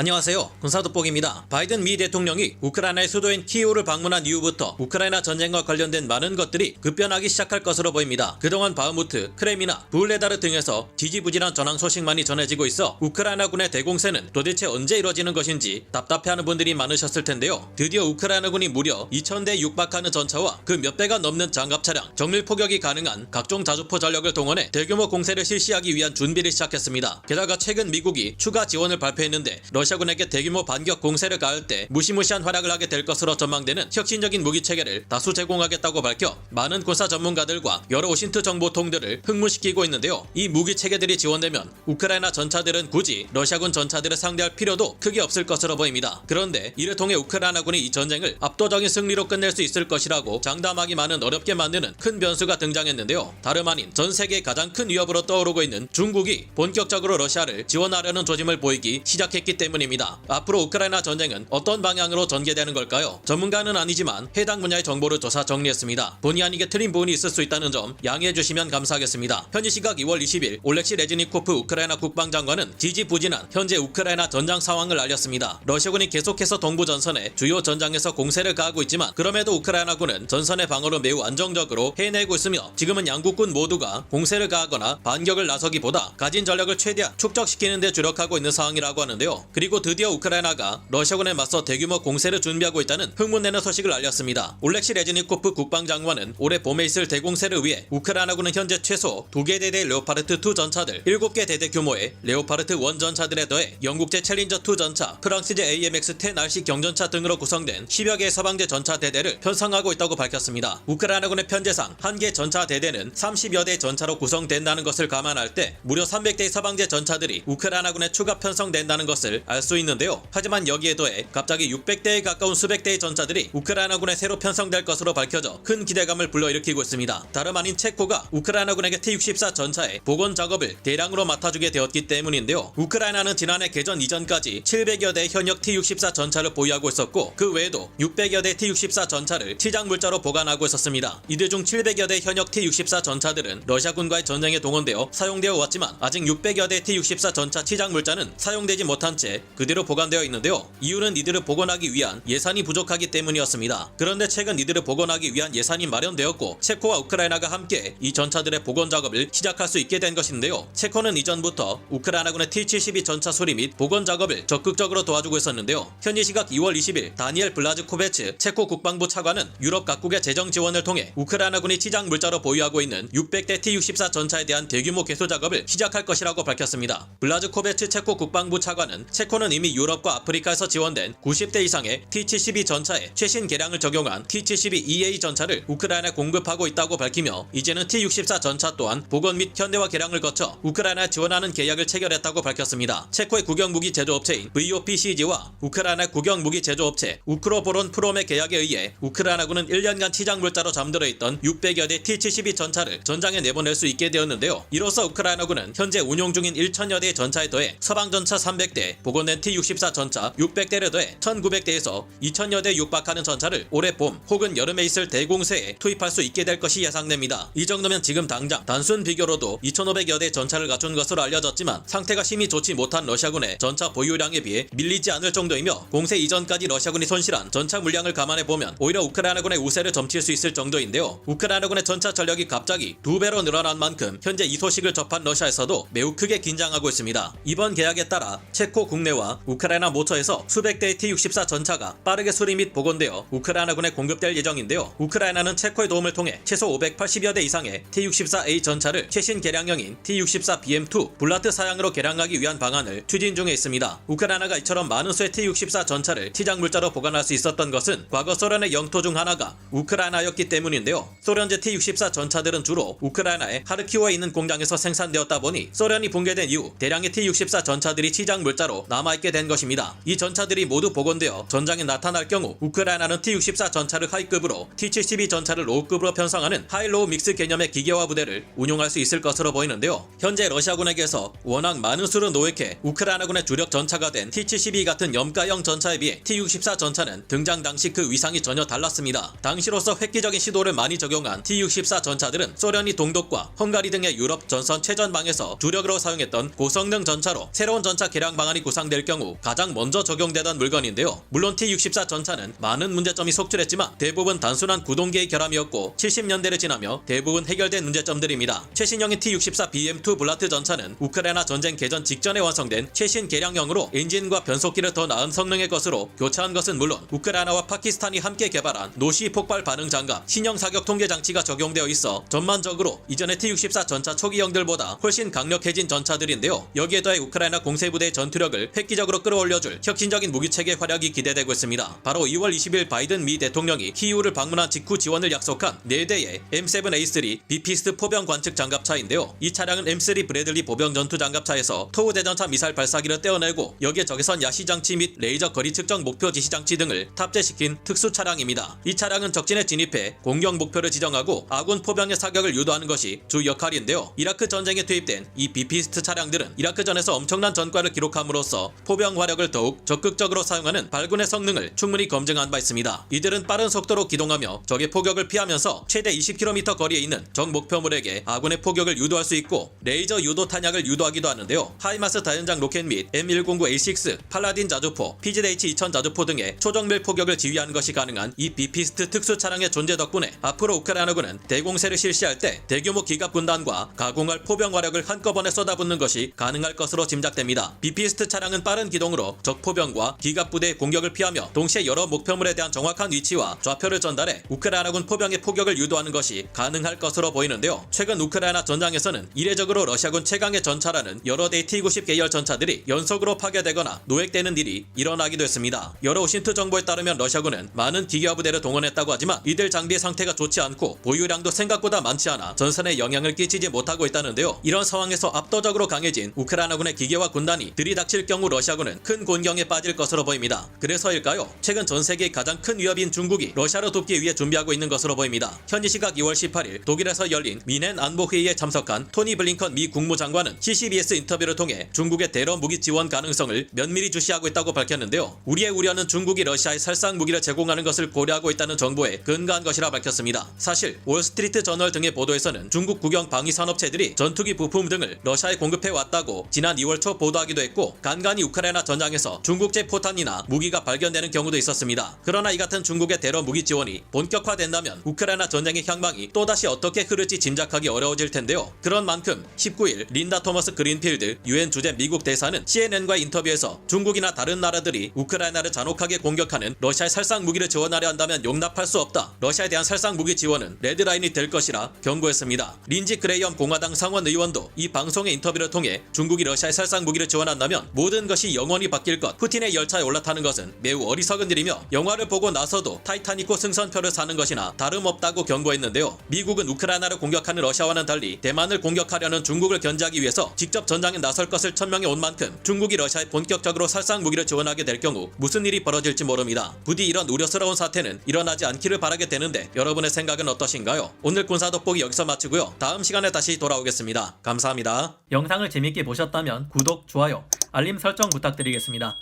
안녕하세요. 군사돋보기입니다. 바이든 미 대통령이 우크라이나의 수도인 키이우를 방문한 이후부터 우크라이나 전쟁과 관련된 많은 것들이 급변하기 시작할 것으로 보입니다. 그동안 바흐무트, 크레미나, 부울레다르 등에서 지지부진한 전황 소식만이 전해지고 있어 우크라이나군의 대공세는 도대체 언제 이뤄지는 것인지 답답해하는 분들이 많으셨을 텐데요. 드디어 우크라이나군이 무려 2,000대 육박하는 전차와 그 몇 배가 넘는 장갑 차량, 정밀 포격이 가능한 각종 자주포 전력을 동원해 대규모 공세를 실시하기 위한 준비를 시작했습니다. 게다가 최근 미국이 추가 지원을 발표했는데 러시아 군에게 대규모 반격 공세를 가할 때 무시무시한 활약을 하게 될 것으로 전망되는 혁신적인 무기 체계를 다수 제공하겠다고 밝혀 많은 군사 전문가들과 여러 오신트 정보통들을 흥분시키고 있는데요. 이 무기 체계들이 지원되면 우크라이나 전차들은 굳이 러시아군 전차들을 상대할 필요도 크게 없을 것으로 보입니다. 그런데 이를 통해 우크라이나군이 이 전쟁을 압도적인 승리로 끝낼 수 있을 것이라고 장담하기만은 어렵게 만드는 큰 변수가 등장했는데요. 다름 아닌 전 세계 가장 큰 위협으로 떠오르고 있는 중국이 본격적으로 러시아를 지원하려는 조짐을 보이기 시작했기 때문 입니다. 앞으로 우크라이나 전쟁은 어떤 방향으로 전개되는 걸까요? 전문가는 아니지만 해당 분야의 정보를 조사 정리했습니다. 본의 아니게 틀린 부분이 있을 수 있다는 점 양해해 주시면 감사하겠습니다. 현지 시각 2월 20일 올렉시 레즈니코프 우크라이나 국방장관은 지지부진한 현재 우크라이나 전장 상황을 알렸습니다. 러시아군이 계속해서 동부 전선의 주요 전장에서 공세를 가하고 있지만 그럼에도 우크라이나군은 전선의 방어를 매우 안정적으로 해내고 있으며 지금은 양국군 모두가 공세를 가하거나 반격을 나서기보다 가진 전력을 최대한 축적시키는 데 주력하고 있는 상황이라고 하는데요. 그리고 드디어 우크라이나가 러시아군에 맞서 대규모 공세를 준비하고 있다는 흥문내는 소식을 알렸습니다. 올렉시 레즈니코프 국방장관은 올해 봄에 있을 대공세를 위해 우크라이나군은 현재 최소 2개 대대 레오파르트2 전차들 7개 대대 규모의 레오파르트1 전차들에 더해 영국제 챌린저2 전차, 프랑스제 AMX-10 RC 경전차 등으로 구성된 10여 개의 서방제 전차 대대를 편성하고 있다고 밝혔습니다. 우크라이나군의 편제상 한 개 전차 대대는 30여 대 전차로 구성된다는 것을 감안할 때 무려 300대의 서방제 전차들이 우크라이나군에 추가 편성된다는 것을 알 수 있는데요. 하지만 여기에 더해 갑자기 600대에 가까운 수백 대의 전차들이 우크라이나군에 새로 편성될 것으로 밝혀져 큰 기대감을 불러일으키고 있습니다. 다름 아닌 체코가 우크라이나군에게 T-64 전차의 복원 작업을 대량으로 맡아주게 되었기 때문인데요. 우크라이나는 지난해 개전 이전까지 700여 대의 현역 T-64 전차를 보유하고 있었고 그 외에도 600여 대 T-64 전차를 치장 물자로 보관하고 있었습니다. 이들 중 700여 대 현역 T-64 전차들은 러시아군과의 전쟁에 동원되어 사용되어 왔지만 아직 600여 대 T-64 전차 치장 물자는 사용되지 못한 채 그대로 보관되어 있는데요. 이유는 이들을 복원하기 위한 예산이 부족하기 때문이었습니다. 그런데 최근 이들을 복원하기 위한 예산이 마련되었고 체코와 우크라이나가 함께 이 전차들의 복원 작업을 시작할 수 있게 된 것인데요. 체코는 이전부터 우크라이나군의 T-72 전차 수리 및 복원 작업을 적극적으로 도와주고 있었는데요. 현지 시각 2월 20일 다니엘 블라즈코베츠 체코 국방부 차관은 유럽 각국의 재정 지원을 통해 우크라이나군이 치장 물자로 보유하고 있는 600대 T-64 전차에 대한 대규모 개소 작업을 시작할 것이라고 밝혔습니다. 블라즈코베츠 체코 국방부 차관은 체코 는 이미 유럽과 아프리카에서 지원된 90대 이상의 T-72 전차에 최신 개량을 적용한 T-72EA 전차를 우크라이나에 공급하고 있다고 밝히며 이제는 T-64 전차 또한 복원 및 현대화 개량을 거쳐 우크라이나에 지원하는 계약을 체결했다고 밝혔습니다. 체코의 국영무기 제조업체인 VOPCG와 우크라이나 국영무기 제조업체 우크로보론 프롬의 계약에 의해 우크라이나군은 1년간 치장 물자로 잠들어 있던 600여 대 T-72 전차를 전장에 내보낼 수 있게 되었는데요. 이로써 우크라이나군은 현재 운용 중인 1천여 대의 전차에 더해 서방 전차 300대, 복원된 T-64 전차 600대를 더해 1900대에서 2000여 대 육박하는 전차를 올해 봄 혹은 여름에 있을 대공세에 투입할 수 있게 될 것이 예상됩니다. 이 정도면 지금 당장 단순 비교로도 2500여 대 전차를 갖춘 것으로 알려졌지만 상태가 심히 좋지 못한 러시아군의 전차 보유량에 비해 밀리지 않을 정도이며 공세 이전까지 러시아군이 손실한 전차 물량을 감안해 보면 오히려 우크라이나군의 우세를 점칠 수 있을 정도인데요. 우크라이나군의 전차 전력이 갑자기 두 배로 늘어난 만큼 현재 이 소식을 접한 러시아에서도 매우 크게 긴장하고 있습니다. 이번 계약에 따라 체코 국내 와 우크라이나 모처에서 수백 대의 T-64 전차가 빠르게 수리 및 복원되어 우크라이나군에 공급될 예정인데요. 우크라이나는 체코의 도움을 통해 최소 580여 대 이상의 T-64A 전차를 최신 개량형인 T-64BM2 블라트 사양으로 개량하기 위한 방안을 추진 중에 있습니다. 우크라이나가 이처럼 많은 수의 T-64 전차를 치장 물자로 보관할 수 있었던 것은 과거 소련의 영토 중 하나가 우크라이나였기 때문인데요. 소련제 T-64 전차들은 주로 우크라이나의 하르키오에 있는 공장에서 생산되었다 보니 소련이 붕괴된 이후 대량의 T-64 전차들이 치장 물자로 남아있게 된 것입니다. 이 전차들이 모두 복원되어 전장에 나타날 경우 우크라이나는 T-64 전차를 하이급으로 T-72 전차를 로우급으로 편성하는 하이로우 믹스 개념의 기계화 부대를 운용할 수 있을 것으로 보이는데요. 현재 러시아군에게서 워낙 많은 수를 노획해 우크라이나군의 주력 전차가 된 T-72 같은 염가형 전차에 비해 T-64 전차는 등장 당시 그 위상이 전혀 달랐습니다. 당시로서 획기적인 시도를 많이 적용한 T-64 전차들은 소련이 동독과 헝가리 등의 유럽 전선 최전방에서 주력으로 사용했던 고성능 전차로 새로운 전차 개량 방안이 구상된 해당될 경우 가장 먼저 적용되던 물건인데요. 물론 T-64 전차는 많은 문제점이 속출했지만 대부분 단순한 구동계의 결함이었고 70년대를 지나며 대부분 해결된 문제점들입니다. 최신형인 T-64 BM2 블라트 전차는 우크라이나 전쟁 개전 직전에 완성된 최신 개량형으로 엔진과 변속기를 더 나은 성능의 것으로 교체한 것은 물론 우크라이나와 파키스탄이 함께 개발한 노시 폭발 반응 장갑 신형 사격 통계 장치가 적용되어 있어 전반적으로 이전의 T-64 전차 초기형들보다 훨씬 강력해진 전차들인데요. 여기에 더해 우크라이나 공세부대의 전투력을 획기적으로 끌어올려줄 혁신적인 무기체계 활약이 기대되고 있습니다. 바로 2월 20일 바이든 미 대통령이 키이우를 방문한 직후 지원을 약속한 4대의 M7A3 비피스트 포병 관측 장갑차인데요. 이 차량은 M3 브래들리 보병 전투 장갑차에서 토우 대전차 미사일 발사기를 떼어내고 여기에 적외선 야시 장치 및 레이저 거리 측정 목표 지시 장치 등을 탑재시킨 특수 차량입니다. 이 차량은 적진에 진입해 공격 목표를 지정하고 아군 포병의 사격을 유도하는 것이 주 역할인데요. 이라크 전쟁에 투입된 이 비피스트 차량들은 이라크전에서 엄청난 전과를 기록함으로써 포병 화력을 더욱 적극적으로 사용하는 발군의 성능을 충분히 검증한 바 있습니다. 이들은 빠른 속도로 기동하며 적의 포격을 피하면서 최대 20km 거리에 있는 적 목표물에게 아군의 포격을 유도할 수 있고 레이저 유도 탄약을 유도하기도 하는데요. 하이마스 다연장 로켓 및 M109A6, 팔라딘 자주포, PZH-2000 자주포 등의 초정밀 포격을 지휘하는 것이 가능한 이 비피스트 특수 차량의 존재 덕분에 앞으로 우크라이나군은 대공세를 실시할 때 대규모 기갑 군단과 가공할 포병 화력을 한꺼번에 쏟아붓는 것이 가능할 것으로 짐작됩니다. 비피스트 차량 은 빠른 기동으로 적 포병과 기갑 부대의 공격을 피하며 동시에 여러 목표물에 대한 정확한 위치와 좌표를 전달해 우크라이나군 포병의 포격을 유도하는 것이 가능할 것으로 보이는데요. 최근 우크라이나 전장에서는 이례적으로 러시아군 최강의 전차라는 여러 대의 T-90 계열 전차들이 연속으로 파괴되거나 노획되는 일이 일어나기도 했습니다. 여러 오신트 정보에 따르면 러시아군은 많은 기계화 부대를 동원했다고 하지만 이들 장비의 상태가 좋지 않고 보유량도 생각보다 많지 않아 전선에 영향을 끼치지 못하고 있다는데요. 이런 상황에서 압도적으로 강해진 우크라이나군의 기계화 군단이 들이닥칠 경우 러시아군은 큰 곤경에 빠질 것으로 보입니다. 그래서일까요? 최근 전 세계의 가장 큰 위협인 중국이 러시아를 돕기 위해 준비하고 있는 것으로 보입니다. 현지 시각 2월 18일 독일에서 열린 미넨 안보 회의에 참석한 토니 블링컨 미 국무장관은 CCBS 인터뷰를 통해 중국의 대러 무기 지원 가능성을 면밀히 주시하고 있다고 밝혔는데요. 우리의 우려는 중국이 러시아에 살상 무기를 제공하는 것을 고려하고 있다는 정보에 근거한 것이라 밝혔습니다. 사실 월스트리트 저널 등의 보도에서는 중국 국영 방위 산업체들이 전투기 부품 등을 러시아에 공급해 왔다고 지난 2월 초 보도하기도 했고 간간 히 우크라이나 전장에서 중국제 포탄이나 무기가 발견되는 경우도 있었습니다. 그러나 이 같은 중국의 대러 무기 지원이 본격화된다면 우크라이나 전쟁의 향방이 또다시 어떻게 흐를지 짐작하기 어려워질 텐데요. 그런 만큼 19일 린다 토머스 그린필드 유엔 주재 미국 대사는 CNN과의 인터뷰에서 중국이나 다른 나라들이 우크라이나를 잔혹하게 공격하는 러시아의 살상 무기를 지원하려 한다면 용납할 수 없다. 러시아에 대한 살상 무기 지원은 레드라인이 될 것이라 경고했습니다. 린지 그레이엄 공화당 상원 의원도 이 방송의 인터뷰를 통해 중국이 러시아의 살상 무기를 지원한다면 모든 것이 영원히 바뀔 것, 푸틴의 열차에 올라타는 것은 매우 어리석은 일이며 영화를 보고 나서도 타이타닉호 승선표를 사는 것이나 다름없다고 경고했는데요. 미국은 우크라이나를 공격하는 러시아와는 달리 대만을 공격하려는 중국을 견제하기 위해서 직접 전장에 나설 것을 천명해 온 만큼 중국이 러시아에 본격적으로 살상 무기를 지원하게 될 경우 무슨 일이 벌어질지 모릅니다. 부디 이런 우려스러운 사태는 일어나지 않기를 바라게 되는데 여러분의 생각은 어떠신가요? 오늘 군사 돋보기 여기서 마치고요. 다음 시간에 다시 돌아오겠습니다. 감사합니다. 영상을 재밌게 보셨다면 구독, 좋아요, 알림 설정 부탁드리겠습니다.